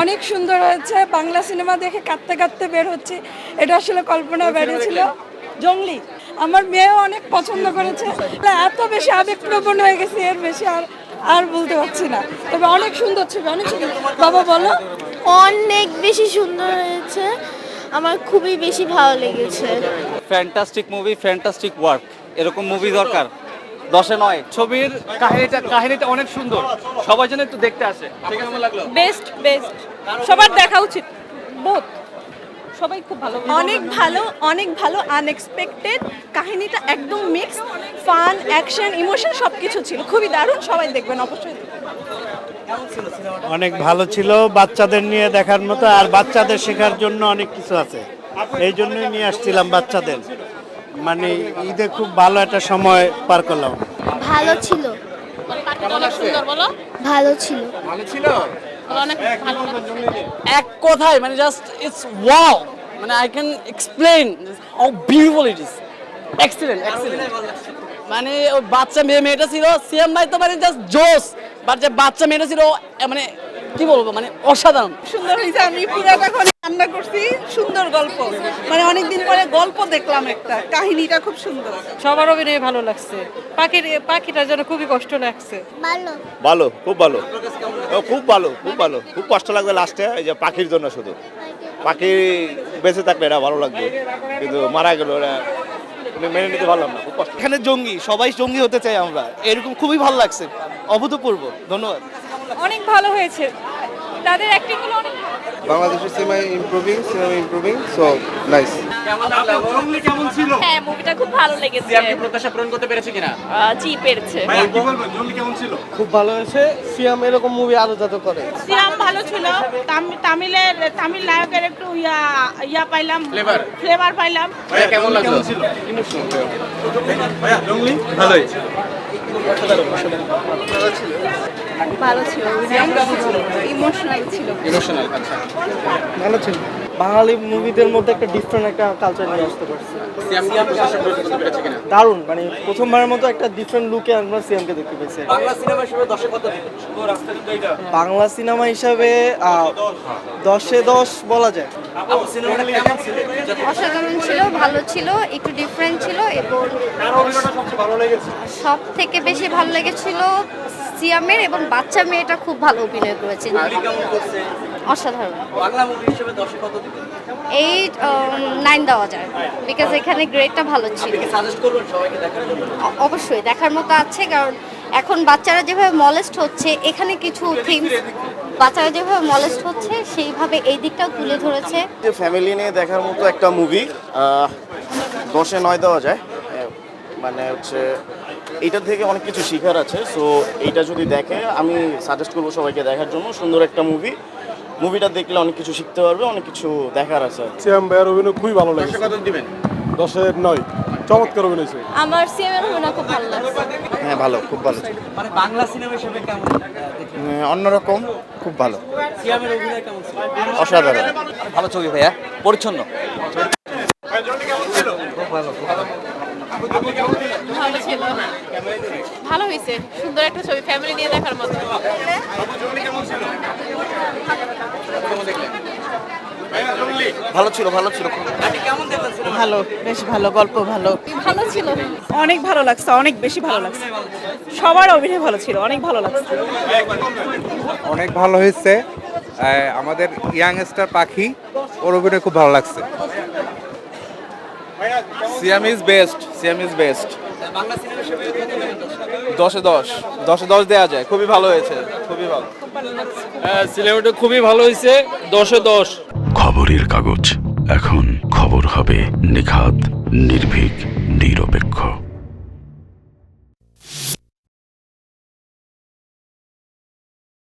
অনেক সুন্দর হয়েছে। বাংলা সিনেমা দেখে কাঁদতে কাঁদতে বের হচ্ছে। এটা আসলে কল্পনা বেরিয়েছিল জঙ্গলি। আমার মেয়েও অনেক পছন্দ করেছে। এত বেশি আবেগপ্রবণ হয়ে গেছে এর বেশি আর আর বলতে পারছি না। তবে অনেক সুন্দর ছবি অনেক সুন্দর। বাবা বলো। অনেক বেশি সুন্দর হয়েছে। আমার খুবই বেশি ভালো লেগেছে। ফ্যান্টাস্টিক মুভি ফ্যান্টাস্টিক ওয়ার্ক এরকম মুভি দরকার। দশে নয়। ছবির কাহিনীটা কাহিনীটা অনেক সুন্দর। সবাই যেন একটু দেখতে আসে। লাগল? Best best. সবার দেখা উচিত। বহুত সবাই খুব ভালো। অনেক ভালো অনেক ভালো আনএক্সপেক্টেড কাহিনীটা একদম মিক্স ফান অ্যাকশন ইমোশন সব কিছু ছিল। খুবই দারুণ। সবাই দেখবেন অবশ্যই অনেক ভালো ছিল। বাচ্চাদের নিয়ে দেখার মতো আর বাচ্চাদের শেখার জন্য অনেক কিছু আছে। এই জন্যই নিয়ে আসছিলাম বাচ্চাদের। মানে ঈদে খুব ভালো একটা সময় পার করলাম। ভালো ছিল। ভালো ছিল। ভালো ছিল এক কথায় মানে জাস্ট ইটস ওয়াও মানে I can explain how beautiful it is excellent excellent মানে ওই বাচ্চা মেয়ে মেয়েটা ছিল সিএম ভাই তো মানে জাস্ট জোস বাট যে বাচ্চা মেয়েটা ছিল মানে কি বলব মানে অসাধারণ। সুন্দর হয়েছে আমি পুরাটা এখন রান্না করছি সুন্দর গল্প। মানে অনেকদিন পরে গল্প দেখলাম একটা কাহিনীটা খুব সুন্দর। সবার অভিনয় ভালো লাগছে। পাখির পাখিটার জন্য খুবই কষ্ট লাগছে। ভালো। ভালো খুব ভালো। ও, খুব ভালো খুব ভালো। খুব কষ্ট লাগবে লাস্টে এই যে পাখির জন্য শুধু। পাখি বেঁচে থাকলে এটা ভালো লাগবে। কিন্তু মারা গেল এটা মানে মেনে নিতে পারলাম না খুব কষ্ট। এখানে জঙ্গি সবাই জঙ্গি হতে চাই আমরা। এরকম খুবই ভালো লাগছে। অভূতপূর্ব ধন্যবাদ। অনেক ভালো হয়েছে। তাদের অ্যাক্টিংগুলো অনেক বাংলাদেশের cinema improving cinema improving so nice কেমন ছিল? হ্যাঁ মুভিটা খুব ভালো লেগেছে। আপনি প্রত্যাশা পূরণ করতে পেরেছে কিনা? জি পেরেছে। ভাই কি বলবেন? জঙ্গলি কেমন ছিল? খুব ভালো হয়েছে। সিয়াম এরকম মুভি আরও যাতে করে। সিরাম ভালো ছিল। তামিলের তামিল নায়কের একটু ইয়া ইয়া পাইলাম? ফ্লেভার পাইলাম। কেমন লাগল? ছিল? ভাইয়া জঙ্গলি? ভালোই। ভালো ছিল ইমোশনাল ছিল। ইমোশনাল আচ্ছা। ভালো ছিল। বাঙালি মুভিদের মধ্যে একটা ডিফারেন্ট একটা কালচার নিয়ে আসতে পারছে। সিএম কি প্রত্যাশা পূরণ করতে পেরেছে কিনা? দারুণ মানে প্রথমবারের মতো একটা ডিফারেন্ট লুকে আমরা সিয়ামকে দেখতে পেয়েছি। বাংলা সিনেমা হিসেবে দশে দশে বলা যায়। আপু ছিল? অসাধারণ ছিল ভালো ছিল একটু ডিফারেন্ট ছিল এবং সব থেকে বেশি ভালো লেগেছিল সিয়ামের এবং বাচ্চা মেয়েটা খুব ভালো অভিনয় করছে। অসাধারণ। বাংলা মুভি হিসেবে দশে কত দিবেন এইট নাইন দেওয়া যায়। বিকজ এখানে গ্রেডটা ভালো ছিল। সাজেস্ট করবেন সবাইকে দেখার জন্য? অবশ্যই দেখার মতো আছে কারণ এখন বাচ্চারা যেভাবে মলেস্ট হচ্ছে এখানে কিছু থিমস বাচ্চারা যেভাবে মলেস্ট হচ্ছে সেইভাবে এই দিকটাও তুলে ধরেছে। যে ফ্যামিলি নিয়ে দেখার মতো একটা মুভি দশে নয় দেওয়া যায়। মানে হচ্ছে এইটার থেকে অনেক কিছু শেখার আছে। সো এইটা যদি দেখে আমি সাজেস্ট করব সবাইকে দেখার জন্য। সুন্দর একটা মুভি মুভিটা দেখলে অনেক কিছু শিখতে পারবে অনেক কিছু দেখার আছে শ্যাম ভাইয়ের অভিনয় খুবই ভালো লাগে কত দিবেন? দশের নয়। চমৎকার অভিনয় ছিল আমার সিএমের অভিনয় খুব ভালো লাগছে। হ্যাঁ ভালো খুব ভালো। মানে বাংলা সিনেমা হিসেবে কেমন? হ্যাঁ, অন্যরকম খুব ভালো। সিয়ামের অভিনয় কেমন ছিল? অসাধারণ। ভালো ছবি ভাইয়া পরিচ্ছন্ন। ভালো ছিল ভালো হয়েছে। সুন্দর একটা ছবি ফ্যামিলি নিয়ে দেখার মতো। ভালো ছিল ভালো ছিল। ভালো বেশ ভালো গল্প ভালো। ভালো ছিল? অনেক ভালো লাগছে অনেক বেশি ভালো লাগছে। সবার অভিনয় ভালো ছিল অনেক ভালো লাগছে। অনেক ভালো হয়েছে। আমাদের ইয়াং স্টার পাখি ওর অভিনয় খুব ভালো লাগছে। Siam is best Siam is best Bangla cinema হিসেবে কত দশে? দশে দশ দশে দশ দেওয়া যায়। খুবই ভালো হয়েছে খুবই ভালো। সিনেমাটা খুবই ভালো হয়েছে দশে দশ। খবরের কাগজ এখন খবর হবে নিখাত নির্ভীক নিরপেক্ষ।